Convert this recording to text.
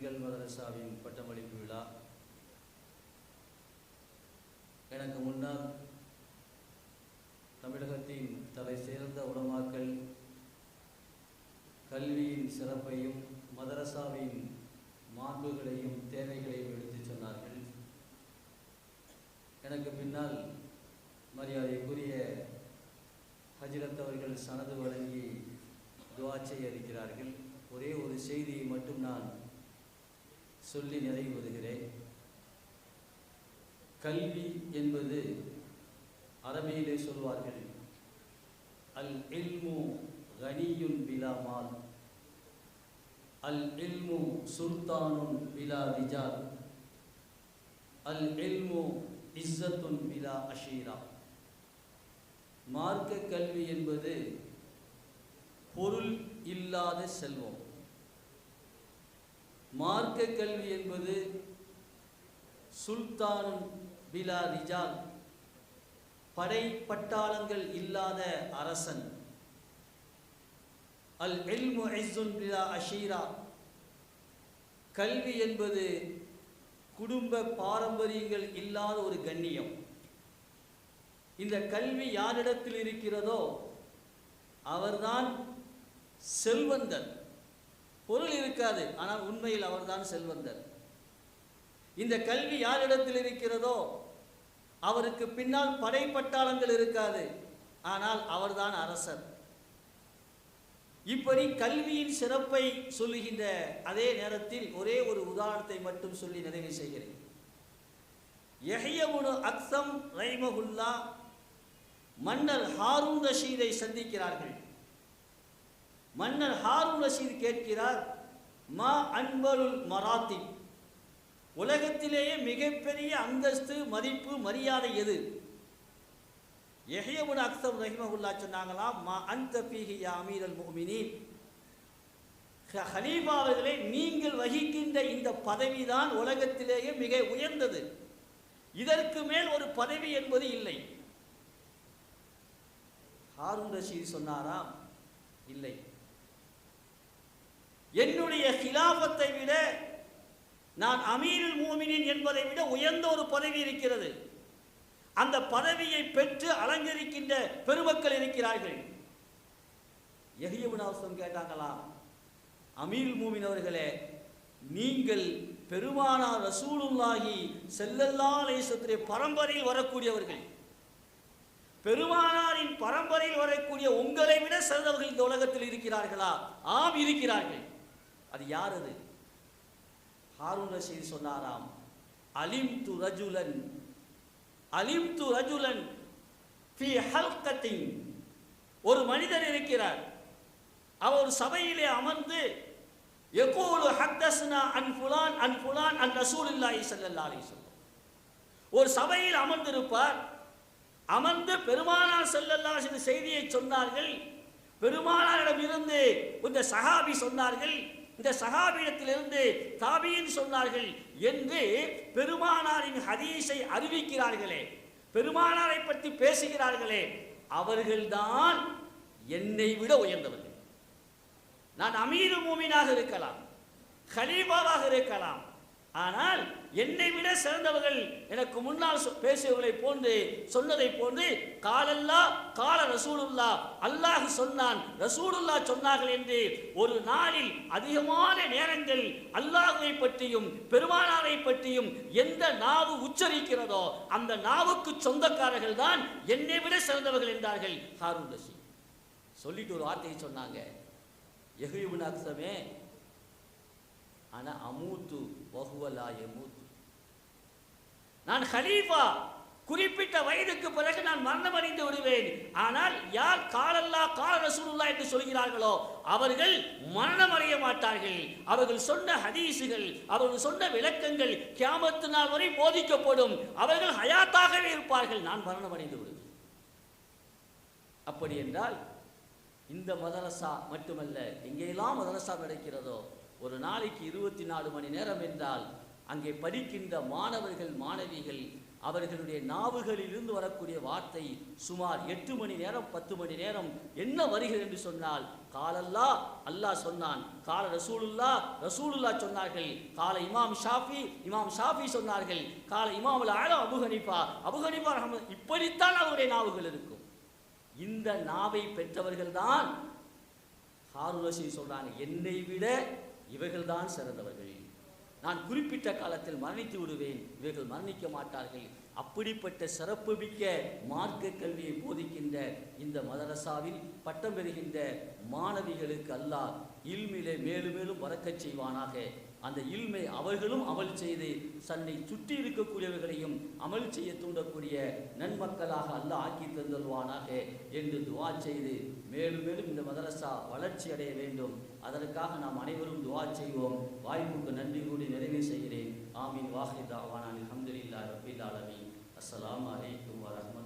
பெண்கள் மதரசாவின் பட்டமளிப்பு விழா. எனக்கு முன்னால் தமிழகத்தின் தலை சேர்ந்த உலமாக்கள் கல்வியின் சிறப்பையும் மதரசாவின் மாண்புகளையும் தேவைகளையும் எடுத்துச் சொன்னார்கள். எனக்கு பின்னால் மரியாதைக்குரிய ஹஜிரத் அவர்கள் சனது வழங்கி துவா செய்ய இருக்கிறார்கள். ஒரே ஒரு செய்தியை மட்டும் நான் சொல்லி நிறைவுறுகிறேன். கல்வி என்பது அரபியிலே சொல்வார்கள் அல் இல்மு கனியுன் பிலா மால் அல் இல்மு சுல்தானுன் பிலா ரிஜால் அல் இல்மு இஸ்ஸத்துன் பிலா அஷீரா. மார்க்க கல்வி என்பது பொருள் இல்லாத செல்வம். மார்க்க கல்வி என்பது சுல்தான் பிலா ரிஜால் படை பட்டாளங்கள் இல்லாத அரசன். அல் எல்மு ஐசுன் பிலா அஷீரா. கல்வி என்பது குடும்ப பாரம்பரியங்கள் இல்லாத ஒரு கண்ணியம். இந்த கல்வி யாரிடத்தில் இருக்கிறதோ அவர்தான் செல்வந்தன் பொருள் இருக்காது ஆனால் உண்மையில் அவர்தான் செல்வந்தர். இந்த கல்வி யாரிடத்தில் இருக்கிறதோ அவருக்கு பின்னால் படைப்பட்டாளங்கள் இருக்காது ஆனால் அவர்தான் அரசர். இப்படி கல்வியின் சிறப்பை சொல்லுகின்ற அதே நேரத்தில் ஒரே ஒரு உதாரணத்தை மட்டும் சொல்லி நிறைவு செய்கிறேன். யஹ்யமுனு அக்சம் ரைமகுல்லா மன்னர் ஹாரூன் ரஷீதை சந்திக்கிறார்கள். மன்னர் ஹாரூன் ரஷீத் கேட்கிறார் மா அன்பருல் மராத்தி உலகத்திலேயே மிகப்பெரிய அந்தஸ்து மதிப்பு மரியாதை எது? எஹியமுன் அக்தம் ரஹிமகுல்லா சொன்னாங்களாம் மா அந்த பீஹி யா அமீர் அல் முஹ்மினீன் ஹலீஃபா நீங்கள் வகிக்கின்ற இந்த பதவிதான் உலகத்திலேயே மிக உயர்ந்தது. இதற்கு மேல் ஒரு பதவி என்பது இல்லை. ஹாரூன் ரஷீத் சொன்னாராம் இல்லை. என்னுடைய கிலாபத்தை விட நான் அமீருல் மூமினின் என்பதை விட உயர்ந்த ஒரு பதவி இருக்கிறது. அந்த பதவியை பெற்று அலங்கரிக்கின்ற பெருமக்கள் இருக்கிறார்கள். எஹியபுனாசம் கேட்டாங்களா அமீர் மூமின் அவர்களே நீங்கள் பெருமானார் ரசூலுல்லாகி செல்லல்லா அலேசத்துடைய பரம்பரையில் வரக்கூடியவர்கள். பெருமானாரின் பரம்பரையில் வரக்கூடிய உங்களை விட சிறந்தவர்கள் இந்த உலகத்தில் இருக்கிறார்களா? ஆம் இருக்கிறார்கள். அது யார் அது? ஹாரூன் ரஷீத் சொன்னாராம் அலிம் து ரஜுலன் அலிம் து ரஜுலன் ஃபி ஹல்கத்தின். ஒரு மனிதர் இருக்கிறார். அவர் சபையிலே அமர்ந்து எகோலு ஹத்தஸ்னா அன் புலான் அன் புலான் அன் ரசூல் இல்லாஹி சல்லா அலி ஒரு சபையில் அமர்ந்திருப்பார். அமர்ந்து பெருமானார் செல்லல்லா செய்தியை சொன்னார்கள். பெருமானாரிடம் இருந்து இந்த சஹாபி சொன்னார்கள் இந்த சகாபிடத்திலிருந்து தாபியின் சொன்னார்கள் என்று பெருமானாரின் ஹதீஸை அறிவிக்கிறார்களே. பெருமானாரை பற்றி பேசுகிறார்களே. அவர்கள்தான் என்னை விட உயர்ந்தவர்கள். நான் அமீரு மூமினாக இருக்கலாம் ஹலீபாவாக இருக்கலாம் ஆனால் என்னை விட சிறந்தவர்கள் எனக்கு முன்னால் பேசியவர்களை போன்று சொன்னதை போன்று காலல்லா கால ரசூலுல்லா அல்லாஹ் சொன்னான் ரசூலுல்லா சொன்னார்கள் என்று ஒரு நாளில் அதிகமான நேரங்கள் அல்லாஹுவை பற்றியும் பெருமானாரை பற்றியும் எந்த நாவு உச்சரிக்கிறதோ அந்த நாவுக்கு சொந்தக்காரர்கள் தான் என்னை விட சிறந்தவர்கள் என்றார்கள். ஹாரூன் ரஷி சொல்லிட்டு ஒரு வார்த்தையை சொன்னாங்க. எஹிபுன் அக்சமே அன அமூத்து வகுவலா எமூத்து. நான் ஹலீஃபா குறிப்பிட்ட வயதுக்கு பிறகு நான் மரணம் அடைந்து விடுவேன். ஆனால் யார் காலல்லா கால ரசூலுல்லா என்று சொல்கிறார்களோ அவர்கள் மரணம் அடைய மாட்டார்கள். அவர்கள் சொன்ன ஹதீசுகள் அவர்கள் சொன்ன விளக்கங்கள் கியாமத்து நாள் வரை போதிக்கப்படும். அவர்கள் ஹயாத்தாகவே இருப்பார்கள். நான் மரணம் அடைந்து விடுவேன். அப்படி என்றால் இந்த மதரசா மட்டுமல்ல எங்கெல்லாம் மதரசா நடக்கிறதோ ஒரு நாளைக்கு இருபத்தி நாலு மணி நேரம் என்றால் அங்கே படிக்கின்ற மாணவர்கள் மாணவிகள் அவர்களுடைய நாவுகளிலிருந்து வரக்கூடிய வார்த்தை சுமார் எட்டு மணி நேரம் பத்து மணி நேரம் என்ன வருகிறது என்று சொன்னால் காலல்லா அல்லாஹ் சொன்னான். கால ரசூலுல்லா ரசூலுல்லா சொன்னார்கள். கால இமாம் ஷாஃபி இமாம் ஷாஃபி சொன்னார்கள். கால இமாம் ஆலம் அபு ஹனீஃபா அபு இப்படித்தான் அவருடைய நாவுகள் இருக்கும். இந்த நாவை பெற்றவர்கள் தான் ஹாரூன் ரஷீத் சொல்றாங்க என்னை விட இவைகள்தான் சிறந்தவர்கள். நான் குறிப்பிட்ட காலத்தில் மரணித்து விடுவேன். இவர்கள் மரணிக்க மாட்டார்கள். அப்படிப்பட்ட சிறப்பு மிக்க மார்க்க கல்வியை போதிக்கின்ற இந்த மதரசாவில் பட்டம் பெறுகின்ற மாணவிகளுக்கு அல்லாஹ் இல்மிலே மேலும் மேலும் வரக்கச் செய்வானாக. அந்த இல்மை அவர்களும் அமல் செய்து தன்னை சுற்றி இருக்கக்கூடியவர்களையும் அமல் செய்ய தூண்டக்கூடிய நன்மக்களாக அல்லாஹ் ஆக்கி தந்தல்வானாக என்று துவா செய்து மேலும் மேலும் இந்த மதரசா வளர்ச்சி அடைய வேண்டும். அதற்காக நாம் அனைவரும் துவா செய்வோம். வாய்ப்புக்கு நன்றி கூடி நிறைவு செய்கிறேன். ஆமீன். வாஹித் அலமதுல்லா ரபீல் அலமி அஸ்லாம் அஸ்ஸலாமு அலைக்கும் வரஹ்மத்துல்லாஹி